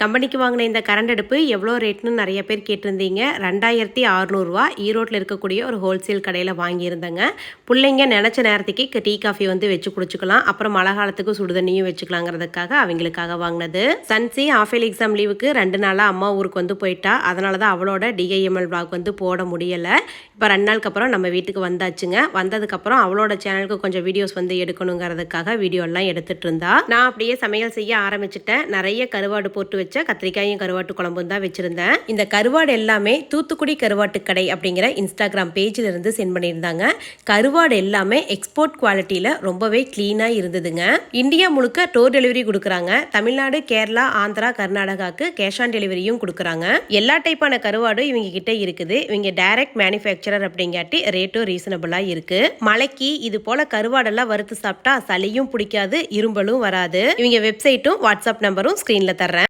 கம்பெனிக்கு வாங்கின இந்த கரண்ட் அடுப்பு எவ்வளோ ரேட்னு நிறைய பேர் கேட்டிருந்தீங்க. ரெண்டாயிரத்தி அறநூறுவா ஈரோட்டில் இருக்கக்கூடிய ஒரு ஹோல்சேல் கடையில் வாங்கியிருந்தேங்க. பிள்ளைங்க நினச்ச நேரத்துக்கு டீ காஃபி வந்து வச்சு குடிச்சுக்கலாம். அப்புறம் மழை காலத்துக்கு சுடுதண்ணியும் வச்சுக்கலாங்கிறதுக்காக அவங்களுக்காக வாங்கினது. சன்சி ஆஃபேல் எக்ஸாம் லீவுக்கு ரெண்டு நாளாக அம்மா ஊருக்கு வந்து போயிட்டா. அதனால தான் அவளோட டிஐஎம்எல் பிளாக் வந்து போட முடியலை. இப்போ ரெண்டு நாளுக்கு அப்புறம் நம்ம வீட்டுக்கு வந்தாச்சுங்க. வந்ததுக்கப்புறம் அவளோட சேனலுக்கு கொஞ்சம் வீடியோஸ் வந்து எடுக்கணுங்கிறதுக்காக வீடியோ எல்லாம் எடுத்துட்டு இருந்தா. நான் அப்படியே சமையல் செய்ய ஆரம்பிச்சிட்டேன். நிறைய கருவாடு போட்டு வச்ச கத்திரிக்காயும் கருவாட்டு குழம்பும் தான் வச்சுருந்தேன். இந்த கருவாடு எல்லாமே தூத்துக்குடி கருவாட்டு கடை அப்படிங்கிற இன்ஸ்டாகிராம் பேஜில் இருந்து சென்ட் பண்ணியிருந்தாங்க. கருவாடு எல்லாமே எக்ஸ்போர்ட் குவாலிட்டியில் ரொம்பவே க்ளீனாக இருந்ததுங்க. இந்தியா முழுக்க டோர் டெலிவரி கொடுக்குறாங்க. தமிழ்நாடு கேரளா ஆந்திரா கர்நாடகாவுக்கு கேஷ் ஆன் டெலிவரியும் கொடுக்குறாங்க. எல்லா டைப்பான கருவாடும் இவங்க கிட்ட இருக்குது. இவங்க டைரக்ட் மேனுஃபேக்சரர் அப்படிங்காட்டி ரேட்டும் ரீசனபிளாக இருக்குது மலைக்கு இது போல கருவாடெல்லாம் வறுத்து சாப்பிட்டா சளியும் பிடிக்காது இரும்பலும் வராது. இவங்க வெப்சைட்டும் வாட்ஸ்அப் நம்பரும் ஸ்க்ரீனில் தர்றேன்.